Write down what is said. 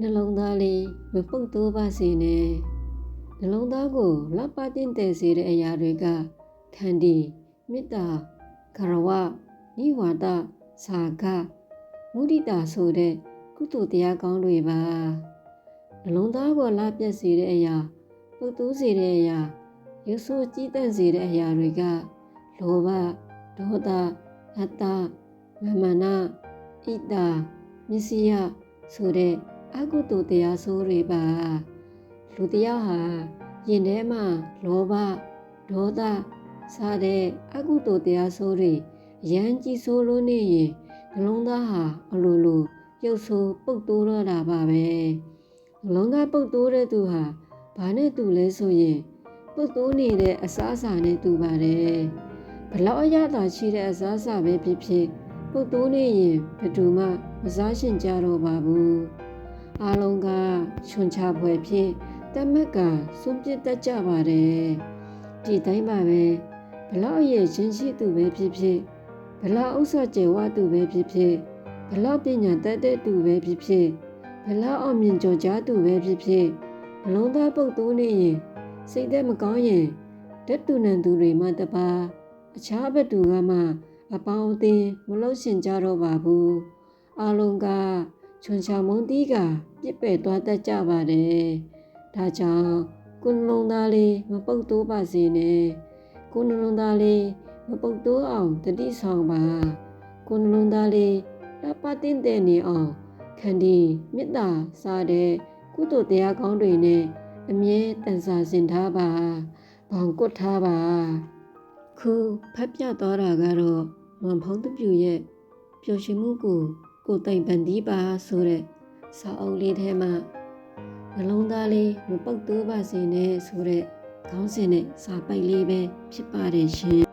နှလုံးသားလေးမပုတ်တိုးပါစေနဲ့နှလုံးသားကိုလှပတင်တည်စေတဲ့အရာတွေကခန္တီမေတ္တာကရဝနိဝါဒစာကမုဒိတာဆိုတဲ့ကုသိုလ်တရားကောင်းတွေပါနှလုံးသားကိုလှပြတ်စေတဲ့အရာပုတ်တိုးစေတဲ့အရာရုပ်ဆိုးကြီးတန့်စေတဲ့အရာတွေကလောဘဒေါသအတ္တမမနာဣတာမစ္စယဆိုတဲ့ အကုသိုလ်တရားဆိုးတွေပါလူတစ်ယောက်ဟာရင်ထဲမှာလောဘဒေါသစတဲ့အကုသိုလ်တရားဆိုးတွေအရန်ကြီးဆိုးလို့နေရင်နှလုံးသားဟာအလိုလိုရုပ်ဆိုးပုတ်တိုးတော့တာပါပဲနှလုံးသားပုတ်တိုးတဲ့သူဟာဘာနဲ့တူလဲဆိုရင်ပုတ်တိုးနေတဲ့အစားအစာနဲ့တူပါတယ်ဘလောက်အရသာရှိတဲ့အစားအစာပဲဖြစ်ဖြစ်ပုတ်တိုးနေရင်ဘယ်သူမှမစားရှင်ကြတော့ပါဘူး အားလုံးကချွန်ချဖွယ်ဖြစ်တမက်ကစွန့်ပစ်တတ်ကြပါတယ်ဒီတိုင်းပါပဲဘလောက်အရေးချင်းရှိသူပဲဖြစ်ဖြစ်ဘလောက်ဥစ္စာကျေဝသူပဲဖြစ်ဖြစ်ဘလောက်ပညာတတ်တဲ့သူပဲဖြစ်ဖြစ်ဘလောက်အောင်မြင်ကြကြသူပဲဖြစ်ဖြစ်နှလုံးသားပုတ်တိုးနေရင်စိတ်သက်မကောင်းရင်ဓာတ်တူနံသူတွေမှတပါအခြားဘသူကမှအပေါင်းအသင်းမလို့ရှင်ကြတော့ပါဘူးအလုံးက ချွန်ချမုံတီးကပြစ်ပယ်သွားတတ်ကြပါတယ်ဒါကြောင့်ကိုယ်နှလုံးသားလေးမပုတ်တိုးပါစေနဲ့ကိုယ်နှလုံးသားလေးမပုတ်တိုးအောင်တတိဆောင်ပါကိုယ်နှလုံးသားလေးတပ်ပတ်တင်တဲ့နေအောင်ခန္ဒီမေတ္တာစားတဲ့ကုသိုလ်တရားကောင်းတွေနဲ့အမြဲတန်ဆာစင်ထားပါဘောင်ကွတ်ထားပါခုဖတ်ပြသွားတာကတော့မွန်ဖုံးတပြူရဲ့ပျော်ရွှင်မှုကို ကိုယ်တိုင်ပန်တီးပါဆိုတဲ့စာအုပ်လေးထဲမှာနှလုံးသားလေးမပုတ်တိုးပါစေနဲ့ဆိုတဲ့ခေါင်းစဉ်နဲ့စာပိုက်လေးပဲဖြစ်ပါတယ်ရှင်